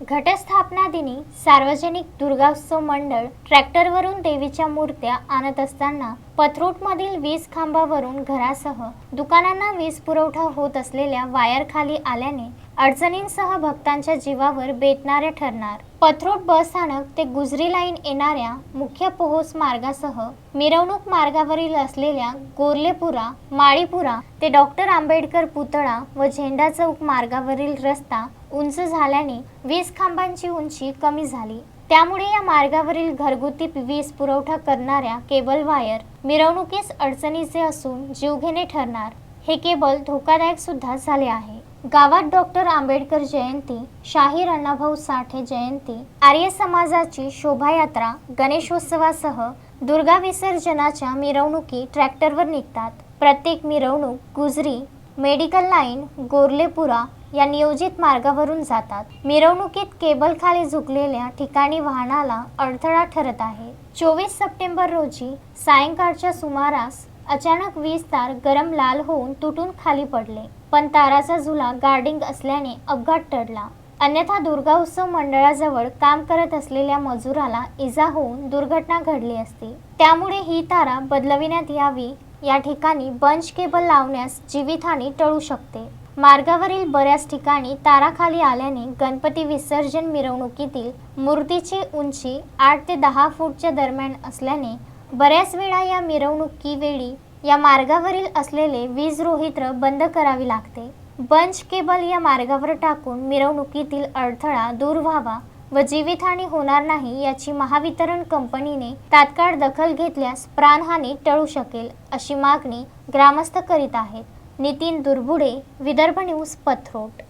घटस्थापना दिनी सार्वजनिक दुर्गोत्सव मंडळ ट्रॅक्टरवरून देवीच्या मूर्त्या आणत असताना पथरूटमधील वीज खांबावरून घरासह दुकानांना वीज पुरवठा होत असलेल्या वायर खाली आल्याने अडचणींसह भक्तांच्या जीवावर बेतणारे ठरणार. पथरोड बस स्थानक ते गुजरी लाईन येणाऱ्या मुख्य पोहोच मार्गासह मिरवणूक मार्गावरील असलेल्या गोरलेपुरा माळीपुरा ते डॉक्टर आंबेडकर पुतळा व झेंडा चौक मार्गावरील रस्ता उंच झाल्याने वीज खांबांची उंची कमी झाली. त्यामुळे या मार्गावरील घरगुती वीज पुरवठा करणाऱ्या केबल वायर मिरवणुकीस अडचणीचे असून जीवघेणे ठरणार. हे केबल धोकादायक सुद्धा झाले आहे. गावात डॉक्टर आंबेडकर जयंती शाहीर अण्णाभाऊ साठे जयंती आर्य समाजाची शोभायात्रा गणेशोत्सवासह दुर्गा विसर्जनाच्या मिरवणुकी ट्रॅक्टरवर निघतात. प्रत्येक मिरवणूक गुजरी मेडिकल लाईन गोरलेपुरा या नियोजित मार्गावरून जातात. मिरवणुकीत केबल खाली झुकलेल्या ठिकाणी वाहनाला अडथळा ठरत आहे. चोवीस सप्टेंबर रोजी सायंकाळच्या सुमारास अचानक वीज तार गरम लाल होऊन तुटून खाली पडले. पण ताराचा झुला गार्डिंग असल्याने अपघात टळला. अन्यथा दुर्गा उत्सव मंडळाजवळ काम करत असलेल्या मजुराला इजा होऊन दुर्घटना घडली असती. त्यामुळे ही तारा बदलविण्यात यावी. या ठिकाणी बंच केबल लावण्यास जीवितहानी टळू शकते. मार्गावरील बऱ्याच ठिकाणी ताराखाली आल्याने गणपती विसर्जन मिरवणुकीतील मूर्तीची उंची आठ ते दहा फूटच्या दरम्यान असल्याने बऱ्याच वेळा या मिरवणुकीवेळी या मार्गावरील असलेले वीज रोहित्र बंद करावी लागते. बंच केबल या मार्गावर टाकून मिरवणुकीतील अडथळा दूर व्हावा व जीवितहानी होणार नाही याची महावितरण कंपनीने तात्काळ दखल घेतल्यास प्राणहानी टळू शकेल अशी मागणी ग्रामस्थ करीत आहेत. नितीन दुर्बुडे विदर्भ न्यूज पथरोट.